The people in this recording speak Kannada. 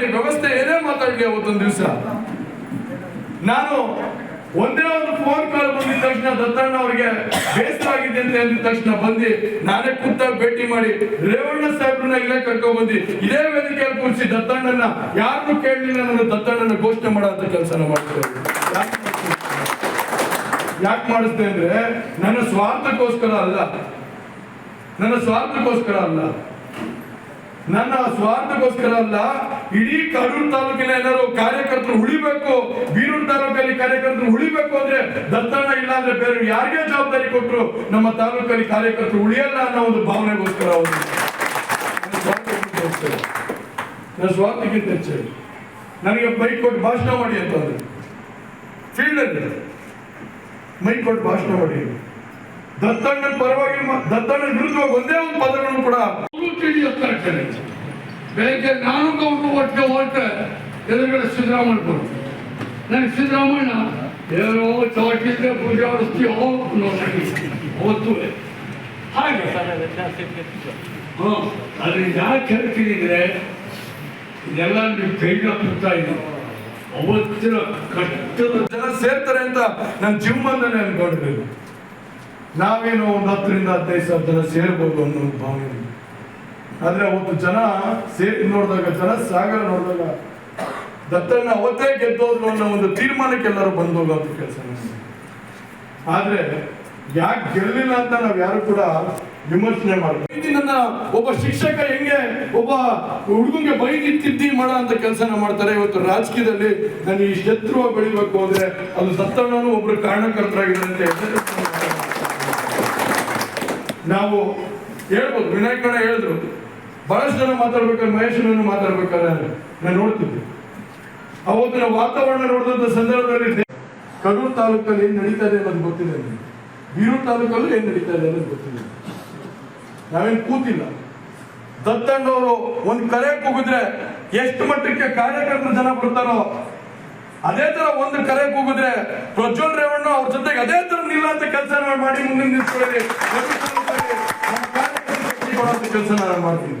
ಮಾತಾಡಿ ವ್ಯವಸ್ಥೆ ಏನೇ ಮಾತಾಡಲಿ ಅವತ್ತೊಂದು ದಿವಸ. ನಾನು ಒಂದೇ ಒಂದು ಫೋನ್ ಕಾಲ್ ಬಂದಿದ ತಕ್ಷಣ ದತ್ತಣ್ಣ ಅವರಿಗೆ ಬೇಸರ ಆಗಿದೆ ಅಂತ ಅಂದಿದ ತಕ್ಷಣ ಬಂದು ನಾನೇ ಕೂತ ಭೇಟಿ ಮಾಡಿ ರೇವಣ್ಣ ಸಾಹೇಬ್ರನ್ನ ಇಲ್ಲೇ ಕರ್ಕೊಂಡ್ ಬಂದು ಇದೇ ವೇದಿಕೆಯಲ್ಲಿ ಕೂರಿಸಿ ದತ್ತಣ್ಣನ ಯಾರನ್ನು ಕೇಳಲಿಲ್ಲ ನಾನು ದತ್ತಣ್ಣನ ಘೋಷಣೆ ಮಾಡೋ ಕೆಲಸನ ಮಾಡ್ತಾರೆ ಯಾಕೆ ಮಾಡಿಸ್ತೆ ಅಂದ್ರೆ ನನ್ನ ಸ್ವಾರ್ಥಕ್ಕೋಸ್ಕರ ಅಲ್ಲ. ನನ್ನ ಸ್ವಾರ್ಥಕ್ಕೋಸ್ಕರ ಅಲ್ಲ. ನನ್ನ ಸ್ವಾರ್ಥಕ್ಕೋಸ್ಕರ ಅಲ್ಲ. ಇಡೀ ಕಡೂರು ತಾಲೂಕಿನ ಏನಾದ್ರು ಕಾರ್ಯಕರ್ತರು ಉಳಿಬೇಕು. ಬೀರೂರು ತಾಲೂಕಲ್ಲಿ ಕಾರ್ಯಕರ್ತರು ಉಳಿಬೇಕು ಅಂದ್ರೆ ದತ್ತಣ್ಣ ಇಲ್ಲ ಅಂದ್ರೆ ಬೇರೆ ಯಾರಿಗೆ ಜವಾಬ್ದಾರಿ ಕೊಟ್ಟರು ನಮ್ಮ ತಾಲೂಕಲ್ಲಿ ಕಾರ್ಯಕರ್ತರು ಉಳಿಯಲ್ಲ ಅನ್ನೋ ಒಂದು ಭಾವನೆಗೋಸ್ಕರ ಅವರು ನನ್ನ ಸ್ವಾರ್ಥಕ್ಕಿಂತ ಹೆಚ್ಚಾಗಿ ನನಗೆ ಬೈಕ್ ಕೊಟ್ಟು ಭಾಷಣ ಮಾಡಿ ಅಂತಂದ್ರೆ ಫೀಲ್ಡ್ ಅಲ್ಲಿ ಮೈಕ್ ಕೊಟ್ಟು ಭಾಷಣ ಮಾಡಿ ದತ್ತಣ್ಣನ ಪರವಾಗಿ ದತ್ತಣ್ಣ ವಿರುದ್ಧವಾಗಿ ಒಂದೇ ಒಂದು ಪದಗಳನ್ನು ಕೂಡ ತಿಳಿಯುತ್ತಾರೆ ಬೆಳಗ್ಗೆ ನಾನು ಗೌಡ್ರು ಒಟ್ಟಿಗೆ ಹೊರಟೆ ಎದುರುಗಡೆ ಸಿದ್ದರಾಮಯ್ಯ ಬರು ನನಗೆ ಸಿದ್ದರಾಮಯ್ಯ ಏನೋ ಚೌಟಿದ್ರೆ ಪೂಜೆ ಮಾಡಿಸ್ತೀವೋ ನೋಡಿ ಅವತ್ತು ಹಾಗೆ. ಹಾಂ, ಅಲ್ಲಿ ಯಾಕೆ ಹೇಳ್ತಿದ್ರೆ ಇದೆಲ್ಲ ನೀವು ಕೈಗೆ ಕೊಡ್ತಾ ಇದ್ದೀವಿ ಅವತ್ತಿನ ಕಷ್ಟದ ಜನ ಸೇರ್ತಾರೆ ಅಂತ ನನ್ನ ನಾನು ಅನ್ಕೊಂಡಿದ್ದೀನಿ. ನಾವೇನೋ ಒಂದು ಹತ್ತರಿಂದ ಹದಿನೈದು ಸಾವಿರ ಜನ ಸೇರ್ಬೋದು ಅನ್ನೋ ಭಾವನೆ. ಆದ್ರೆ ಅವತ್ತು ಜನ ಸೇರಿ ನೋಡಿದಾಗ, ಜನ ಸಾಗರ ನೋಡಿದಾಗ, ದತ್ತಣ್ಣ ಅವತ್ತೇ ಗೆದ್ದೋದ್ರು ಅನ್ನೋ ಒಂದು ತೀರ್ಮಾನಕ್ಕೆ ಎಲ್ಲರೂ ಬಂದು ಹೋಗೋದು ಕೆಲಸ ಆದ್ರೆ ಯಾಕೆ ಗೆಲ್ಲಿಲ್ಲ ಅಂತ ನಾವ್ ಯಾರು ಕೂಡ ವಿಮರ್ಶನೆ ಮಾಡ್ತೀವಿ ನನ್ನ ಒಬ್ಬ ಶಿಕ್ಷಕ ಹೆಂಗೆ ಒಬ್ಬ ಹುಡುಗಂಗೆ ಬೈದಿ ತಿದ್ದಿ ಮಾಡ ಅಂತ ಕೆಲಸನ ಮಾಡ್ತಾರೆ. ಇವತ್ತು ರಾಜಕೀಯದಲ್ಲಿ ನಾನು ಈ ಶತ್ರುವ ಬೆಳಿಬೇಕು ಅಂದ್ರೆ ಅದು ದತ್ತಣ್ಣನು ಒಬ್ರು ಕಾರಣಕರ್ತರಾಗಿದ್ದಾರೆ ಅಂತ ನಾವು ಹೇಳ್ಬೋದು ವಿನಾಯಕಣ್ಣ ಹೇಳಿದ್ರು. ಬಹಳಷ್ಟು ಜನ ಮಾತಾಡ್ಬೇಕಾದ್ರೆ ಮಹೇಶನನ್ನು ಮಾತಾಡ್ಬೇಕಾದ್ರೆ ನಾನು ನೋಡ್ತಿದ್ದೆ. ಅವತ್ತಿನ ವಾತಾವರಣ ನೋಡಿದಂಥ ಸಂದರ್ಭದಲ್ಲಿ ಕಡೂರು ತಾಲೂಕಲ್ಲಿ ಏನ್ ನಡೀತಾ ಇದೆ ಅನ್ನೋದು ಗೊತ್ತಿದೆ ನನಗೆ. ಬೀರೂರು ತಾಲೂಕಲ್ಲೂ ಏನ್ ನಡೀತಾ ಇದೆ ಅನ್ನೋದು ಗೊತ್ತಿದೆ ನಾವೇನ್ ಕೂತಿಲ್ಲ. ದತ್ತಣ್ಣವರು ಒಂದು ಕರೆ ಕೂಗಿದ್ರೆ ಎಷ್ಟು ಮಟ್ಟಕ್ಕೆ ಕಾರ್ಯಕರ್ತರು ಜನ ಬರ್ತಾರೋ ಅದೇ ತರ ಒಂದು ಕರೆ ಕೂಗಿದ್ರೆ ಪ್ರಜ್ವಲ್ ರೇವಣ್ಣ ಅವ್ರ ಜೊತೆಗೆ ಅದೇ ತರ ನಿಲ್ಲಂತ ಕೆಲಸ ಮಾಡಿ ಮುಂದೆ ನಿಂತ್ಕೊಳ್ಳಿ ಕೆಲಸ ನಾನು ಮಾಡ್ತೀನಿ.